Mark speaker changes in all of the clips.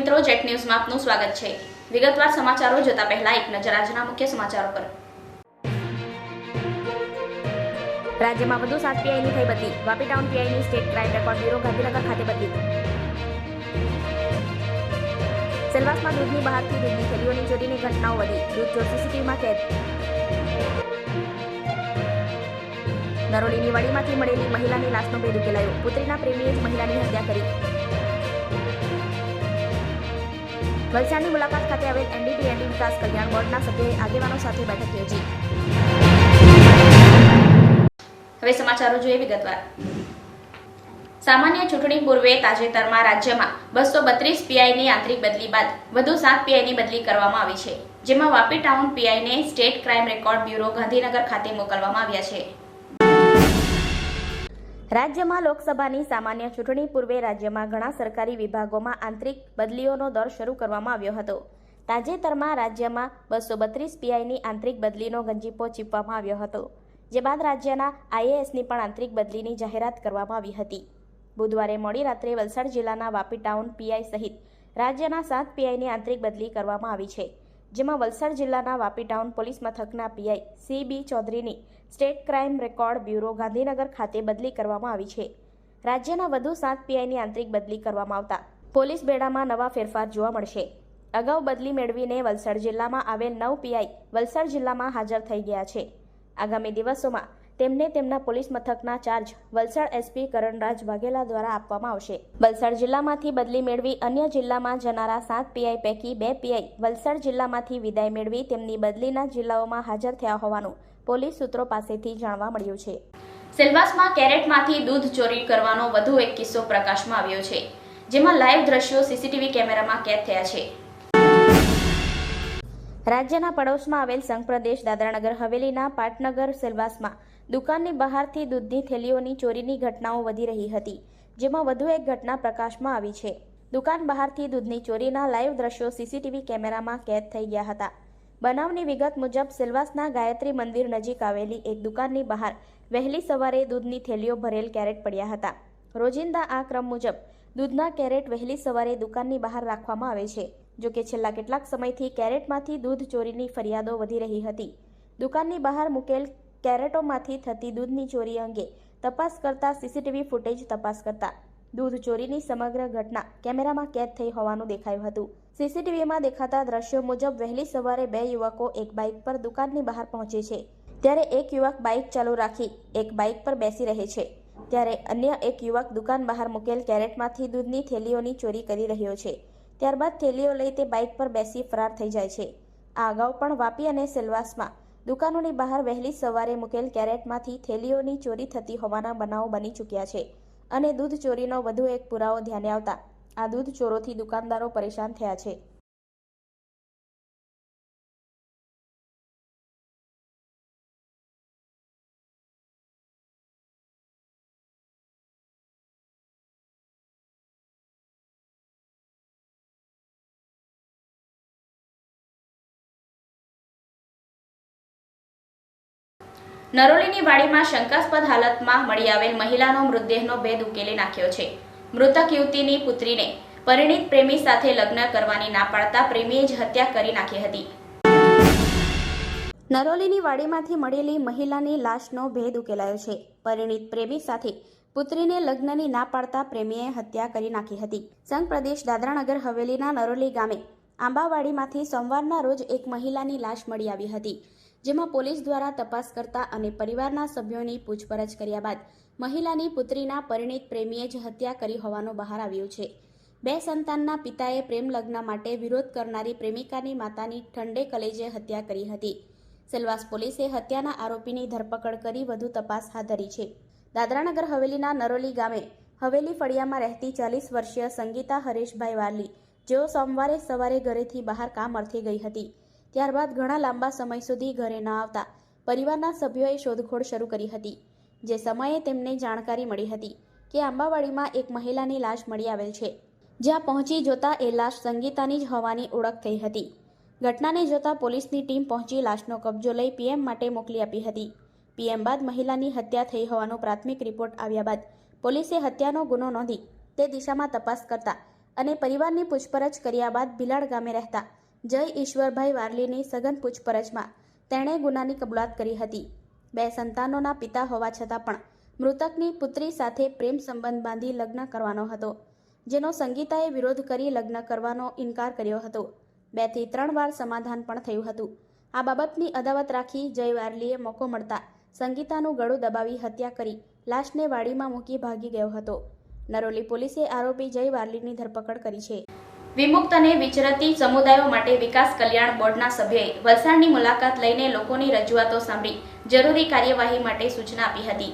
Speaker 1: મિત્રો, જેટ ન્યૂઝમાં આપનું સ્વાગત છે. વિગતવાર સમાચારો જોતા પહેલા એક નજર આજના મુખ્ય સમાચારો પર. રાજ્યમાં વધુ સાત પીઆઈની થઈ બદલી. Vapi town પીઆઈની state crime record bureau Gandhinagar ખાતે બદલી. સેલવાસમાં દૂધની બહારથી દૂધની થેલીઓની ચોરીની ઘટનાઓ વધી. દૂધ ચોર સીસીટીવીમાં કેદ. નરોલીની વાડીમાંથી મળેલી મહિલાની લાશનો ભેદ ઉકેલાયો. પુત્રીના પ્રેમીએ જ મહિલાની હત્યા કરી. વલસાડની મુલાકાત ખાતે આવેલ એનડીડીએનડી વિકાસ કલ્યાણ બોર્ડના સભ્યોએ આગેવાનો સાથે બેઠક યોજી. હવે સમાચારો જોઈએ વિગતવાર. સામાન્ય ચૂંટણી પૂર્વે તાજેતરમાં રાજ્યમાં બસો બત્રીસ પીઆઈની આંતરિક બદલી બાદ વધુ સાત પીઆઈની બદલી કરવામાં આવી છે, જેમાં Vapi town પીઆઈને state crime record bureau Gandhinagar ખાતે મોકલવામાં આવ્યા છે. રાજ્યમાં લોકસભાની સામાન્ય ચૂંટણી પૂર્વે રાજ્યમાં ઘણા સરકારી વિભાગોમાં આંતરિક બદલીઓનો દર શરૂ કરવામાં આવ્યો હતો. તાજેતરમાં રાજ્યમાં બસો બત્રીસ પીઆઈની આંતરિક બદલીનો ગંજીપો ચીપવામાં આવ્યો હતો, જે બાદ રાજ્યના આઈએએસની પણ આંતરિક બદલીની જાહેરાત કરવામાં આવી હતી. બુધવારે મોડી રાત્રે વલસાડ જિલ્લાના વાપી ટાઉન પીઆઈ સહિત રાજ્યના સાત પીઆઈની આંતરિક બદલી કરવામાં આવી છે. જેમાં વલસાડ જિલ્લાના વાપી ટાઉન પોલીસ મથકના PI C B ચૌધરીની state crime record bureau Gandhinagar ખાતે બદલી કરવામાં આવી છે. રાજ્યના વધુ સાત પીઆઈની આંતરિક બદલી કરવામાં આવતા. પોલીસ બેડામાં નવા ફેરફાર જોવા મળશે. અગાઉ બદલી મેળવીને વલસાડ જિલ્લામાં આવેલ નવ પીઆઈ વલસાડ જિલ્લામાં હાજર થઈ ગયા છે. આગામી દિવસોમાં તેમને તેમના પોલીસ મથકના ચાર્જ વલસાડ એસપી કરણરાજ વાઘેલા દ્વારા આપવામાં આવશે. વલસાડ જિલ્લામાંથી બદલી મેળવી અન્ય જિલ્લામાં જનારા સાત પીઆઈ પૈકી બે પીઆઈ વલસાડ જિલ્લામાંથી વિદાય મેળવી તેમની બદલીના જિલ્લાઓમાં હાજર થયા હોવાનું પોલીસ સૂત્રો પાસેથી જાણવા મળ્યું છે. સેલવાસમાં કેરેટમાંથી દૂધ ચોરી કરવાનો વધુ એક કિસ્સો પ્રકાશમાં આવ્યો છે, જેમાં લાઈવ દ્રશ્યો સીસીટીવી કેમેરામાં કેદ થયા છે. રાજ્યના પડોશમાં આવેલ સંઘ પ્રદેશ દાદરાનગર, હવેલીના પાટનગર, સેલવાસમાં દુકાનની બહારથી દૂધની થેલીઓની ચોરીની ઘટનાઓ વધી રહી હતી, જેમાં વધુ એક ઘટના પ્રકાશમાં આવી છે. દુકાન બહારથી દૂધની ચોરીના લાઈવ દ્રશ્યો સીસીટીવી કેમેરામાં કેદ થઈ ગયા હતા. બનાવની વિગત મુજબ, સેલવાસના ગાયત્રી મંદિર નજીક આવેલી એક દુકાનની બહાર વહેલી સવારે દૂધની થેલીઓ ભરેલ કેરેટ પડ્યા હતા. રોજિંદા આ ક્રમ મુજબ, દૂધના કેરેટ વહેલી સવારે દુકાનની બહાર રાખવામાં આવે છે. જો કે છેલ્લા કેટલાક સમયથી કેરેટમાંથી દૂધ ચોરીની ફરિયાદો વધી રહી હતી. દુકાનની બહાર મૂકેલ કેરેટોમાંથી થતી દૂધની ચોરી અંગે તપાસ કરતા સીસીટીવી ફૂટેજ તપાસ કરતા દૂધ ચોરીની સમગ્ર ઘટના કેમેરામાં કેદ થઈ હોવાનું દેખાયું હતું. સીસીટીવીમાં દેખાતા દ્રશ્યો મુજબ વહેલી સવારે બે યુવકો એક બાઇક પર દુકાનની બહાર પહોંચે છે. ત્યારે એક યુવક બાઇક ચાલુ રાખી એક બાઇક પર બેસી રહે છે. ત્યારે અન્ય એક યુવક દુકાન બહાર મૂકેલ કેરેટમાંથી દૂધની થેલીઓની ચોરી કરી રહ્યો છે. ત્યારબાદ થેલીઓ લઈ તે બાઇક પર બેસી ફરાર થઈ જાય છે. આ અગાઉ પણ વાપી અને સેલવાસમાં દુકાનોની બહાર વહેલી સવારે મૂકેલ કેરેટમાંથી થેલીઓની ચોરી થતી હોવાના બનાવો બની ચૂક્યા છે અને દૂધ ચોરીનો વધુ એક પુરાવો ધ્યાને આવતા આ દૂધ ચોરોથી દુકાનદારો પરેશાન થયા છે. નરોલીની વાડીમાં શંકાસ્પદ હાલતમાં મળી આવેલ મહિલાનો મૃતદેહનો ભેદ ઉકેલી નાખ્યો છે. મૃતક યુવતીની પુત્રીને પરિણીત પ્રેમી સાથે લગ્ન કરવાની ના પાડતા પ્રેમીએ જ હત્યા કરી નાખી હતી. નરોલીની વાડીમાંથી મળેલી મહિલાની લાશનો ભેદ ઉકેલાયો છે. પરિણીત પ્રેમી સાથે પુત્રીને લગ્નની ના પાડતા પ્રેમીએ હત્યા કરી નાખી હતી. સંઘ પ્રદેશ દાદરાનગર હવેલીના નરોલી ગામે આંબાવાડીમાંથી સોમવારના રોજ એક મહિલાની લાશ મળી આવી હતી. જેમાં પોલીસ દ્વારા તપાસ કરતા અને પરિવારના સભ્યોની પૂછપરછ કર્યા બાદ મહિલાની પુત્રીના પરિણીત પ્રેમીએ જ હત્યા કરી હોવાનું બહાર આવ્યું છે. બે સંતાનના પિતાએ પ્રેમ લગ્ન માટે વિરોધ કરનારી પ્રેમિકાની માતાની ઠંડે કલેજે હત્યા કરી હતી. સેલવાસ પોલીસે હત્યાના આરોપીની ધરપકડ કરી વધુ તપાસ હાથ ધરી છે. દાદરાનગર હવેલીના નરોલી ગામે હવેલી ફળિયામાં રહેતી ચાલીસ વર્ષીય સંગીતા હરેશભાઈ વાલી જેઓ સોમવારે સવારે ઘરેથી બહાર કામ અર્થે ગઈ હતી. ત્યારબાદ ઘણા લાંબા સમય સુધી ઘરે ન આવતા પરિવારના સભ્યોએ શોધખોળ શરૂ કરી હતી. જે સમયે તેમને જાણકારી મળી હતી કે આંબાવાડીમાં એક મહિલાની લાશ મળી આવેલ છે. જ્યાં પહોંચી જોતા એ લાશ સંગીતાની જ હોવાની ઓળખ થઈ હતી. ઘટનાને જોતા પોલીસની ટીમ પહોંચી લાશનો કબજો લઈ પીએમ માટે મોકલી આપી હતી. પીએમ બાદ મહિલાની હત્યા થઈ હોવાનો પ્રાથમિક રિપોર્ટ આવ્યા બાદ પોલીસે હત્યાનો ગુનો નોંધી તે દિશામાં તપાસ કરતા
Speaker 2: અને પરિવારની પૂછપરછ કર્યા બાદ બિલાડ ગામે રહેતા જય ઈશ્વરભાઈ વારલીની સઘન પૂછપરછમાં તેણે ગુનાની કબૂલાત કરી હતી. બે સંતાનોના પિતા હોવા છતાં પણ મૃતકની પુત્રી સાથે પ્રેમ સંબંધ બાંધી લગ્ન કરવાનો હતો, જેનો સંગીતાએ વિરોધ કરી લગ્ન કરવાનો ઇનકાર કર્યો હતો. બેથી ત્રણ વાર સમાધાન પણ થયું હતું. આ બાબતની અદાવત રાખી જય વારલીએ મોકો મળતા સંગીતાનું ગળું દબાવી હત્યા કરી લાશને વાડીમાં મૂકી ભાગી ગયો હતો. નરોલી પોલીસે આરોપી જય વારલીની ધરપકડ કરી છે. વિમુક્ત અને વિચરતી સમુદાયો માટે વિકાસ કલ્યાણ બોર્ડના સભ્યએ વલસાડની મુલાકાત લઈને લોકોની રજૂઆતો સાંભળી, જરૂરી કાર્યવાહી માટે સૂચના આપી હતી.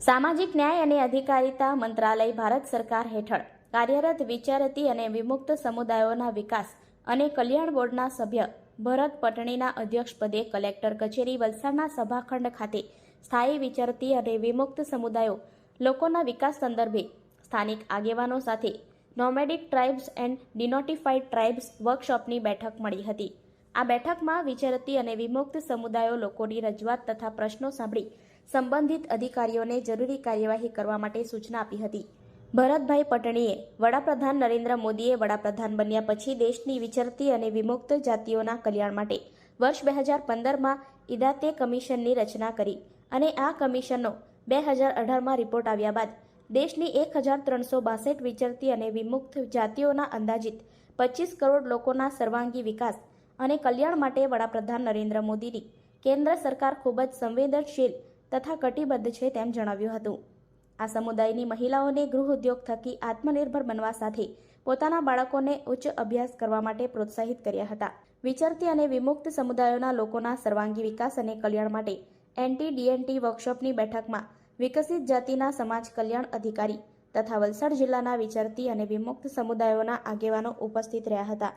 Speaker 2: સામાજિક ન્યાય અને અધિકારિતા મંત્રાલય ભારત સરકાર હેઠળ કાર્યરત, વિચારતી અને વિમુક્ત સમુદાયોના વિકાસ અને કલ્યાણ બોર્ડના સભ્ય ભરત પટણીના અધ્યક્ષપદે કલેક્ટર કચેરી વલસાડના સભાખંડ ખાતે સ્થાયી વિચારતી અને વિમુક્ત સમુદાયો લોકોના વિકાસ સંદર્ભે સ્થાનિક આગેવાનો સાથે nomadic tribes and denotified tribes વર્કશોપની બેઠક મળી હતી. આ બેઠકમાં વિચરતી અને વિમુક્ત સમુદાયો લોકોની રજૂઆત તથા પ્રશ્નો સાંભળી સંબંધિત અધિકારીઓને જરૂરી કાર્યવાહી કરવા માટે સૂચના આપી હતી. ભરતભાઈ પટણીએ વડાપ્રધાન નરેન્દ્ર મોદીએ વડાપ્રધાન બન્યા પછી દેશની વિચરતી અને વિમુક્ત જાતિઓના કલ્યાણ માટે વર્ષ બે હજાર પંદરમાં ઇદાતે કમિશનની રચના કરી અને આ કમિશનનો બે હજાર અઢારમાં રિપોર્ટ આવ્યા બાદ દેશની એક હજાર ત્રણસો બાસઠ વિચરતી અને વિમુક્ત જાતિઓના અંદાજિત પચીસ કરોડ લોકોના સર્વાંગી વિકાસ અને કલ્યાણ માટે વડાપ્રધાન નરેન્દ્ર મોદીની કેન્દ્ર સરકાર ખૂબ જ સંવેદનશીલ તથા કટિબદ્ધ છે તેમ જણાવ્યું હતું. આ સમુદાયની મહિલાઓને ગૃહ ઉદ્યોગ થકી આત્મનિર્ભર બનવા સાથે પોતાના બાળકોને ઉચ્ચ અભ્યાસ કરવા માટે પ્રોત્સાહિત કર્યા હતા. વિચરતી અને વિમુક્ત સમુદાયોના લોકોના સર્વાંગી વિકાસ અને કલ્યાણ માટે એનટી ડીએનટી વર્કશોપની બેઠકમાં વિકસિત જાતિના સમાજ કલ્યાણ અધિકારી તથા વલસાડ જિલ્લાના વિચારતી અને વિમુક્ત સમુદાયોના આગેવાનો ઉપસ્થિત રહ્યા હતા.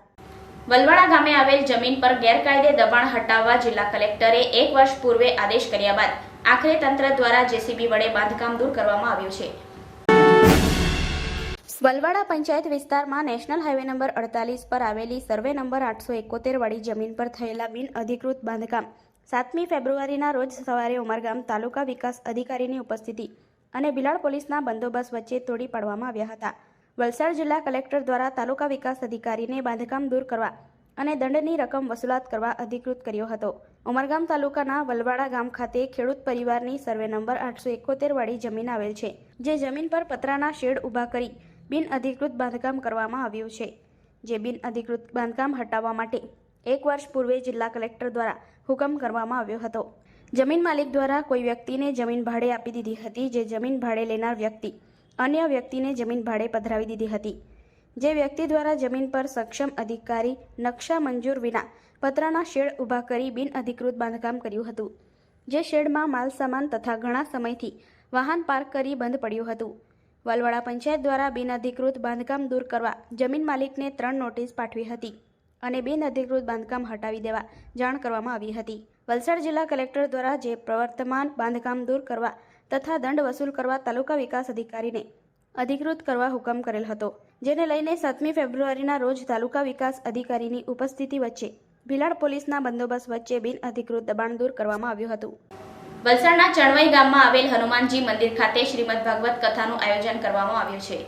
Speaker 2: વલવાડા ગામે આવેલ જમીન પર ગેરકાયદે દબાણ હટાવવા જિલ્લા કલેક્ટરે એક વર્ષ પૂર્વે આદેશ કર્યા બાદ આખરે તંત્ર દ્વારા જેસીબી વડે બાંધકામ દૂર કરવામાં આવ્યું છે. વલવાડા પંચાયત વિસ્તારમાં નેશનલ હાઈવે નંબર અડતાલીસ પર આવેલી સર્વે નંબર આઠસો એકોતેર વાળી જમીન પર થયેલા બિન અધિકૃત બાંધકામ સાતમી ફેબ્રુઆરીના રોજ સવારે ઉમરગામ તાલુકા વિકાસ અધિકારીની ઉપસ્થિતિ અને બિલાડ પોલીસના બંદોબસ્ત વચ્ચે તોડી પાડવામાં આવ્યા હતા. વલસાડ જિલ્લા કલેક્ટર દ્વારા તાલુકા વિકાસ અધિકારીને બાંધકામ દૂર કરવા અને દંડની રકમ વસૂલાત કરવા અધિકૃત કર્યો હતો. ઉમરગામ તાલુકાના વલવાડા ગામ ખાતે ખેડૂત પરિવારની સર્વે નંબર આઠસો એકોતેર વાળી જમીન આવેલ છે, જે જમીન પર પતરાના શેડ ઊભા કરી બિનઅધિકૃત બાંધકામ કરવામાં આવ્યું છે. જે બિનઅધિકૃત બાંધકામ હટાવવા માટે એક વર્ષ પૂર્વે જિલ્લા કલેક્ટર દ્વારા હુકમ કરવામાં આવ્યો હતો. જમીન માલિક દ્વારા કોઈ વ્યક્તિને જમીન ભાડે આપી દીધી હતી જે જમીન ભાડે લેનાર વ્યક્તિ અન્ય વ્યક્તિને જમીન ભાડે પધરાવી દીધી હતી. જે વ્યક્તિ દ્વારા જમીન પર સક્ષમ અધિકારી નકશા મંજૂર વિના પતરાના શેડ ઊભા કરી બિનઅધિકૃત બાંધકામ કર્યું હતું. જે શેડમાં માલ સામાન તથા ઘણા સમયથી વાહન પાર્ક કરી બંધ પડ્યું હતું. વલવાડા પંચાયત દ્વારા બિનઅધિકૃત બાંધકામ દૂર કરવા જમીન માલિકને ત્રણ નોટિસ પાઠવી હતી. અને બિન અધિકૃત બાંધકામ હટાવી દેવા જાણ કરવામાં આવી હતી. વલસાડ જિલ્લા કલેક્ટર દ્વારા જે પ્રવર્તમાન બાંધકામ દૂર કરવા તથા દંડ વસૂલ કરવા તાલુકા વિકાસ અધિકારીને અધિકૃત કરવા હુકમ કરેલ હતો, જેને લઈને સાતમી ફેબ્રુઆરીના રોજ તાલુકા વિકાસ અધિકારીની ઉપસ્થિતિ વચ્ચે ભિલાડ પોલીસના બંદોબસ્ત વચ્ચે બિન અધિકૃત દબાણ દૂર કરવામાં આવ્યું હતું. વલસાડના ચણવાઈ ગામમાં આવેલ હનુમાનજી મંદિર ખાતે શ્રીમદ ભાગવત કથાનું આયોજન કરવામાં આવ્યું છે.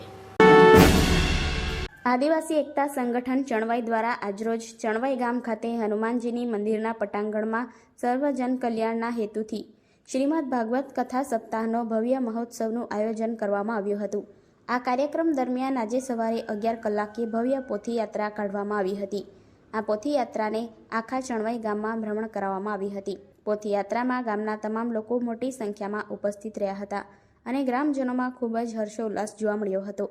Speaker 2: આદિવાસી એકતા સંગઠન ચણવાઈ દ્વારા આજરોજ ચણવાઈ ગામ ખાતે હનુમાનજીની મંદિરના પટાંગણમાં સર્વજન કલ્યાણના હેતુથી શ્રીમદ ભાગવત કથા સપ્તાહનો ભવ્ય મહોત્સવનું આયોજન કરવામાં આવ્યું હતું. આ કાર્યક્રમ દરમિયાન આજે સવારે અગિયાર કલાકે ભવ્ય પોથીયાત્રા કાઢવામાં આવી હતી. આ પોથીયાત્રાને આખા ચણવાઈ ગામમાં ભ્રમણ કરાવવામાં આવી હતી. પોથીયાત્રામાં ગામના તમામ લોકો મોટી સંખ્યામાં ઉપસ્થિત રહ્યા હતા અને ગ્રામજનોમાં ખૂબ જ હર્ષોલ્લાસ જોવા મળ્યો હતો.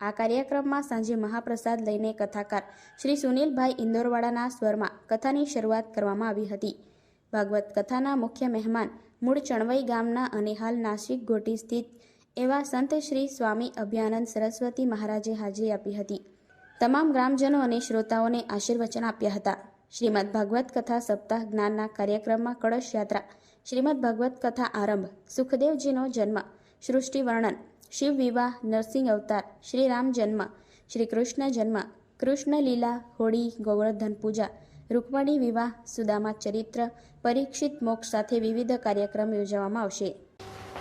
Speaker 2: આ કાર્યક્રમમાં સાંજે મહાપ્રસાદ લઈને કથાકાર શ્રી સુનિલભાઈ ઇન્દોરવાડાના સ્વરમાં કથાની શરૂઆત કરવામાં આવી હતી. ભાગવત કથાના મુખ્ય મહેમાન મૂળ ચણવઈ ગામના અને હાલ નાસિક ઘોટી સ્થિત એવા સંત શ્રી સ્વામી અભ્યાનંદ સરસ્વતી મહારાજે હાજરી આપી હતી. તમામ ગ્રામજનો અને શ્રોતાઓને આશીર્વચન આપ્યા હતા. શ્રીમદ ભાગવત કથા સપ્તાહ જ્ઞાનના કાર્યક્રમમાં કળશ યાત્રા. શ્રીમદ ભાગવત કથા આરંભ. સુખદેવજીનો જન્મ. સૃષ્ટિ વર્ણન. શિવ વિવાહ નરસિંહ અવતાર શ્રી રામ જન્મ શ્રી કૃષ્ણ જન્મ કૃષ્ણ લીલા હોળી ગોવર્ધન પૂજા રૂકમણી વિવાહ સુદામા ચરિત્ર પરીક્ષિત મોક્ષ સાથે વિવિધ કાર્યક્રમ યોજવામાં આવશે.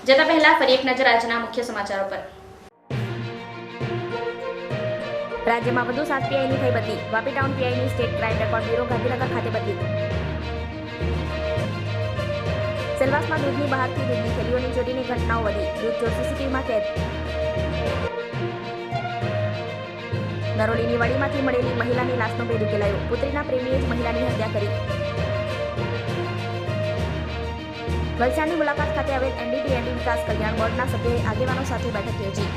Speaker 2: જતા પહેલા ફરી એક નજર આજના મુખ્ય સમાચારો પર.
Speaker 1: રાજ્યમાં વધુ સાત પીઆઈની થઈ બદલી. Vapi town પીઆઈની state crime record bureau Gandhinagar ખાતે બદલી. સેલવાસમાં દૂધની બહારથી દૂધની થેલીઓની ચોરીની ઘટનાઓ વધી. દૂધ ચોર સીસીટીવીમાં કેદ. નરોલીની વાડીમાંથી મળેલી મહિલાની લાશનો ભેદ ઉકેલાયો. પુત્રીના પ્રેમીએ જ મહિલાની હત્યા કરી. વલસાડની મુલાકાત ખાતે આવેલ એનડીટીએનડી વિકાસ કલ્યાણ બોર્ડના સભ્યોએ આગેવાનો સાથે બેઠક યોજી.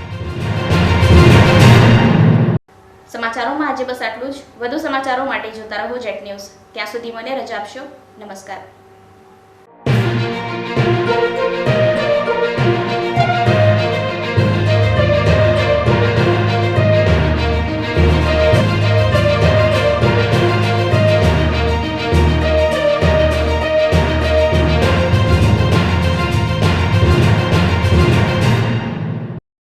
Speaker 1: સમાચારોમાં આજે બસ આટલું જ. વધુ સમાચારો માટે જોતા રહો જેટ ન્યૂઝ. ત્યાં સુધી મને રજા આપશો. નમસ્કાર. Thank you.